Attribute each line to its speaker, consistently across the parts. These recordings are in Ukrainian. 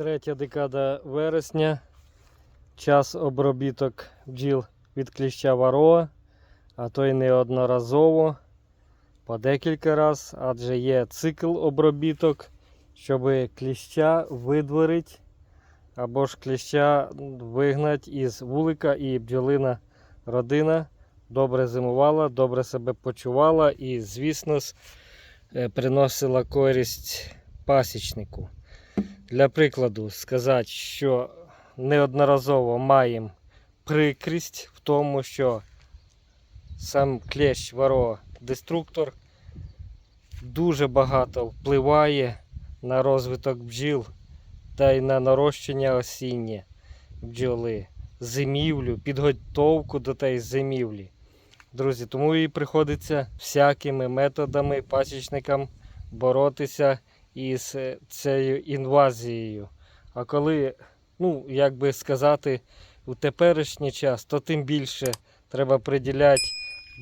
Speaker 1: Третя декада вересня. Час обробіток бджіл від кліща вароа, а то й неодноразово, по декілька разів, адже є цикл обробіток, щоб кліща видворити або ж кліща вигнати із вулика і бджолина родина добре зимувала, добре себе почувала і, звісно, е, приносила користь пасічнику. Для прикладу, сказати, що неодноразово маємо прикрість в тому, що сам клещ варо деструктор дуже багато впливає на розвиток бджіл та й на нарощення осіннє бджоли, зимівлю, підготовку до тієї зимівлі. Друзі, тому і приходиться всякими методами пасічникам боротися із е, цією інвазією. А коли, ну, як би сказати, у теперішній час, то тим більше треба приділяти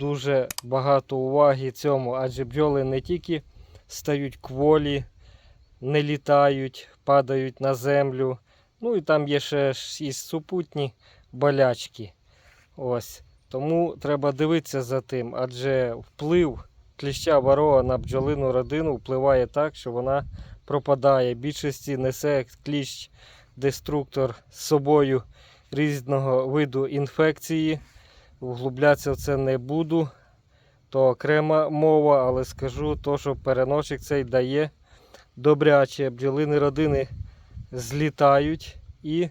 Speaker 1: дуже багато уваги цьому, адже бджоли не тільки стають кволі, не літають, падають на землю. Ну і там є ще і супутні болячки. Ось. Тому треба дивитися за тим, адже вплив кліща варога на бджолину родину впливає так, що вона пропадає. Більшості несе кліщ деструктор з собою різного виду інфекції. Вглублятися в це не буду. То окрема мова, але скажу, то, що переносчик цей дає добряче. Бджолини родини злітають і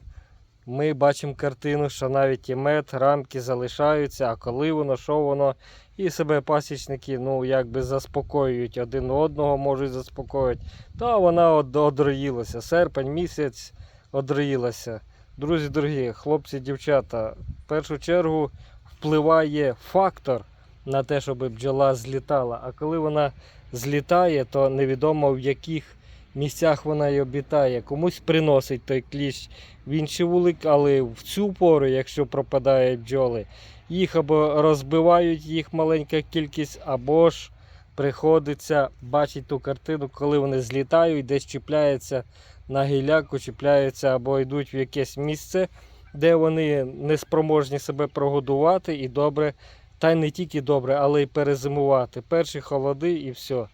Speaker 1: ми бачимо картину, що навіть і мед, рамки залишаються, а коли воно, що воно, і себе пасічники ну, якби заспокоюють один одного, можуть заспокоїти. Та вона од- одроїлася. Серпень місяць одроїлася. Друзі, дорогі, хлопці, дівчата, в першу чергу впливає фактор на те, щоб бджола злітала. А коли вона злітає, то невідомо в яких місцях вона й обітає. Комусь приносить той кліщ в інший вулик, але в цю пору, якщо пропадають бджоли, їх або розбивають їх маленька кількість, або ж приходиться бачити ту картину, коли вони злітають, десь чіпляються на гіляку, чіпляються або йдуть в якесь місце, де вони не спроможні себе прогодувати і добре, та й не тільки добре, але й перезимувати. Перші холоди і все.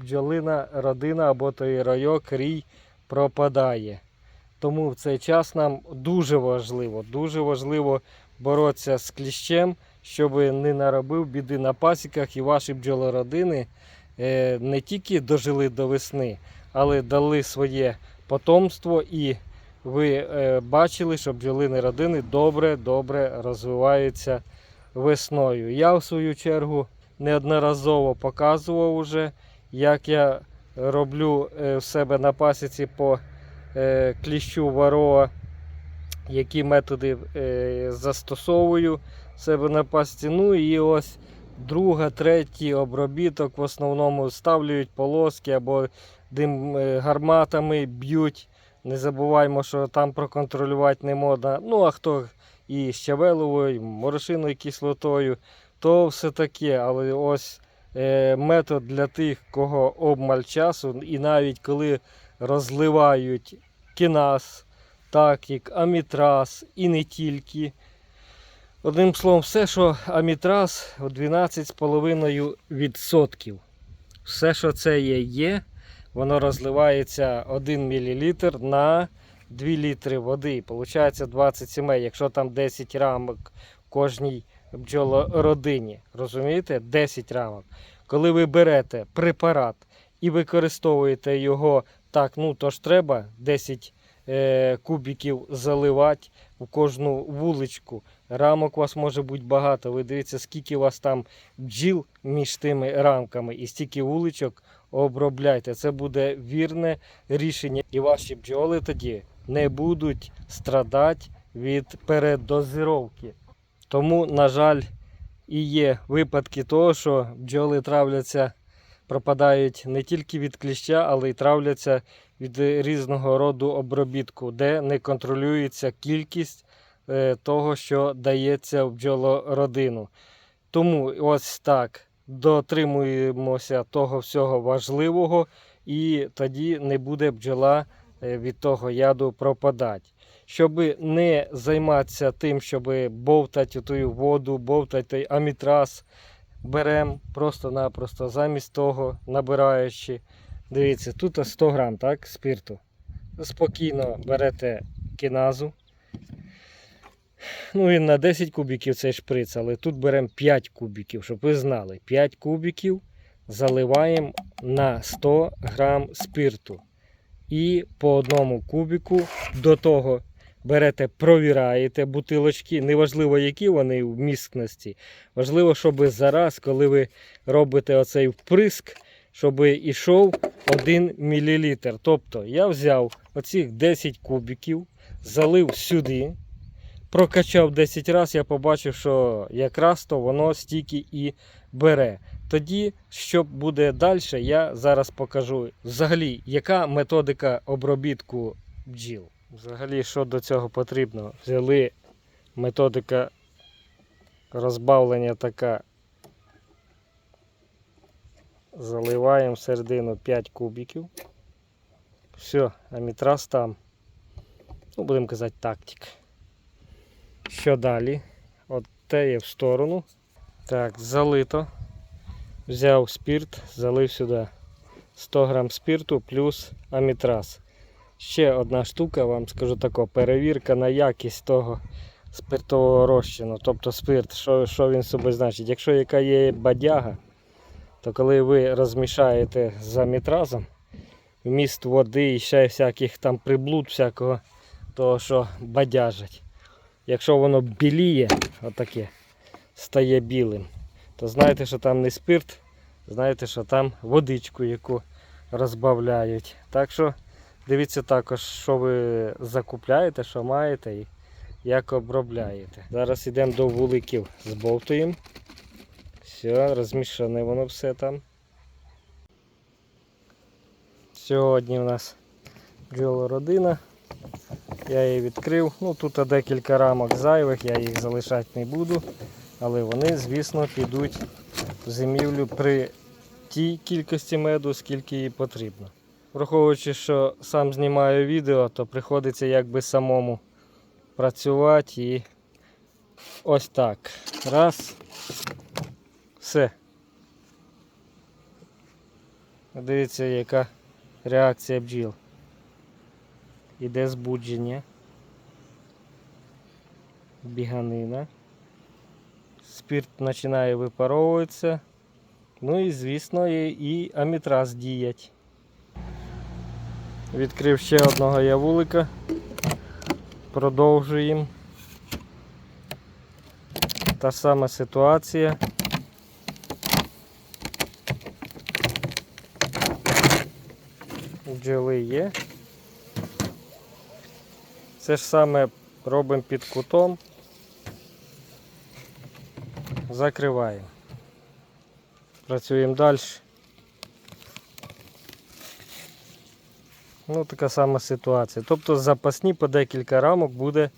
Speaker 1: Бджолина родина або той райок, рій пропадає. Тому в цей час нам дуже важливо, дуже важливо боротися з кліщем, щоб не наробив біди на пасіках і ваші бджолородини е, не тільки дожили до весни, але дали своє потомство і ви е, бачили, що бджолини родини добре-добре розвиваються весною. Я в свою чергу неодноразово показував уже, як я роблю е, в себе на пасіці по е, кліщу вароа, які методи е, застосовую в себе на пасіці. Ну і ось друга, третій обробіток в основному ставлюють полоски або дим гарматами б'ють. Не забуваймо, що там проконтролювати не можна. Ну, а хто і щавеловою, і морошиною кислотою, то все таке. Але ось метод для тих, кого обмаль часу, і навіть коли розливають кінас, так як амітраз і не тільки. Одним словом, все, що амітраз 12,5%. Все, що це є, є, воно розливається 1 мл на 2 літри води. Получається 20 сімей, якщо там 10 рамок кожній бджолородині. Розумієте? 10 рамок. Коли ви берете препарат і використовуєте його так, ну то ж треба 10 е, кубиків заливати в кожну вуличку. Рамок у вас може бути багато. Ви дивіться, скільки у вас там бджіл між тими рамками і стільки вуличок обробляйте. Це буде вірне рішення. І ваші бджоли тоді не будуть страдати від передозировки. Тому, на жаль, і є випадки того, що бджоли травляться, пропадають не тільки від кліща, але й травляться від різного роду обробітку, де не контролюється кількість е, того, що дається в бджолородину. Тому ось так дотримуємося того всього важливого, і тоді не буде бджола е, від того яду пропадати. Щоб не займатися тим, щоб бовтати ту воду, бовтати той амітраз, беремо просто-напросто замість того, набираючи. Дивіться, тут 100 грам так, спирту. Спокійно берете кіназу. Ну, він на 10 кубиків цей шприц, але тут беремо 5 кубиків, щоб ви знали. 5 кубиків заливаємо на 100 грам спирту. І по одному кубику до того берете, провіраєте бутилочки, неважливо, які вони в міскності. Важливо, щоб зараз, коли ви робите оцей вприск, щоб ішов 1 мл. Тобто я взяв оцих 10 кубиків, залив сюди, прокачав 10 разів, я побачив, що якраз то воно стільки і бере. Тоді, що буде далі, я зараз покажу. Взагалі, яка методика обробітку бджіл. Взагалі, що до цього потрібно? Взяли методика розбавлення така. Заливаємо всередину 5 кубиків. Все, амітраз там. Ну, будемо казати, тактик. Що далі? От те є в сторону. Так, залито. Взяв спирт, залив сюди 100 грам спирту плюс амітраз. Ще одна штука, вам скажу тако, перевірка на якість того спиртового розчину. Тобто спирт, що, що він собі значить. Якщо яка є бадяга, то коли ви розмішаєте з амітразом, вміст води і ще всяких там приблуд, всякого того, що бадяжить. Якщо воно біліє, отаке, стає білим, то знаєте, що там не спирт, знаєте, що там водичку, яку розбавляють. Так що дивіться також, що ви закупляєте, що маєте і як обробляєте. Зараз йдемо до вуликів, збовтуємо. Все, розмішане воно все там. Сьогодні у нас бджолородина. Я її відкрив. Ну тут декілька рамок зайвих, я їх залишати не буду. Але вони, звісно, підуть в зимівлю при тій кількості меду, скільки їй потрібно. Враховуючи, що сам знімаю відео, то приходиться якби самому працювати і ось так. Раз. Все. Дивіться, яка реакція бджіл. Іде збудження. Біганина. Спирт починає випаровуватися. Ну і, звісно, і амітраз діять. Відкрив ще одного явулика. Продовжуємо. Та сама ситуація. Бджоли є. Це ж саме робимо під кутом. Закриваємо. Працюємо далі. Ну, така сама ситуація. Тобто запасні по декілька рамок буде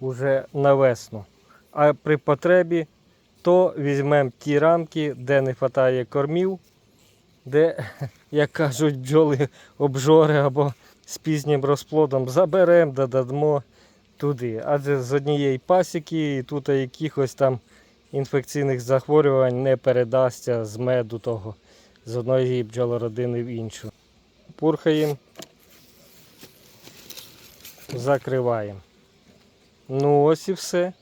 Speaker 1: вже на весну. А при потребі то візьмемо ті рамки, де не вистачає кормів, де, як кажуть, бджоли обжори або з пізнім розплодом заберемо, додамо туди. Адже з однієї пасіки і тут якихось там інфекційних захворювань не передасться з меду того, з одної бджолородини в іншу. Пурхаємо, закриваємо. Ну ось і все.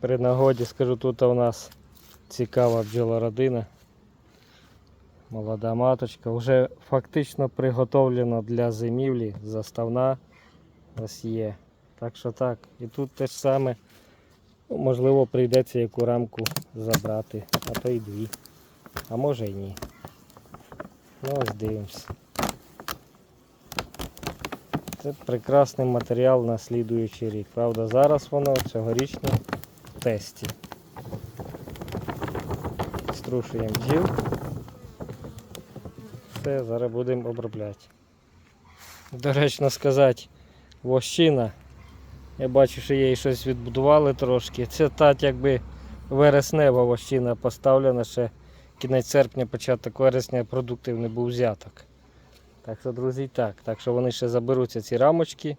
Speaker 1: При нагоді скажу, тут у нас цікава бджолородина. Молода маточка. Вже фактично приготовлена для зимівлі, заставна ось є. Так що так. І тут те ж саме. Ну, можливо, прийдеться яку рамку забрати, а то й дві. А може й ні. Ну ось дивимося. Це прекрасний матеріал на слідуючий рік. Правда, зараз воно цьогорічне в тесті. Струшуємо бджіл. Все, зараз будемо обробляти. Доречно сказати, вощина. Я бачу, що їй щось відбудували трошки. Це так якби вереснева вощина поставлена ще кінець серпня, початок вересня продуктив не був взяток. Так що, друзі, так. Так що вони ще заберуться ці рамочки,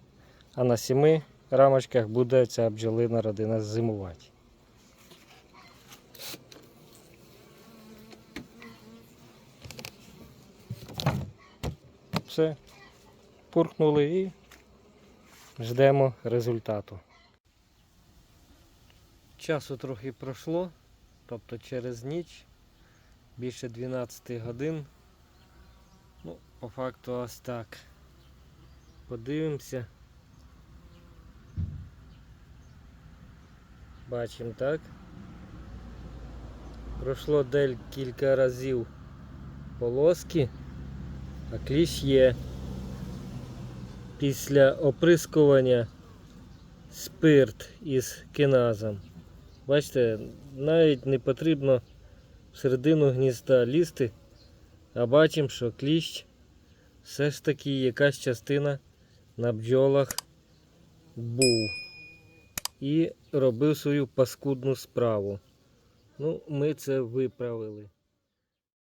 Speaker 1: а на сіми рамочках буде ця бджолина родина зимувати. Все, пурхнули і ждемо результату. Часу трохи пройшло, тобто через ніч, більше 12 годин. По факту ось так. Подивимося. Бачимо так. Пройшло дель кілька разів полоски, а кліщ є. Після оприскування спирт із киназом. Бачите, навіть не потрібно всередину гнізда лізти, а бачимо, що кліщ все ж таки якась частина на бджолах був і робив свою паскудну справу. Ну, ми це виправили.